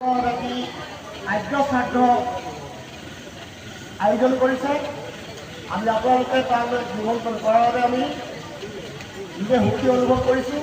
ৰাতি আদ্য শ্ৰাদ্ধ আয়োজন কৰিছে আমি আপোনালোকে তালৈ নিমন্ত্ৰণ কৰাৰ বাবে আমি নিজে সুখী অনুভৱ কৰিছোঁ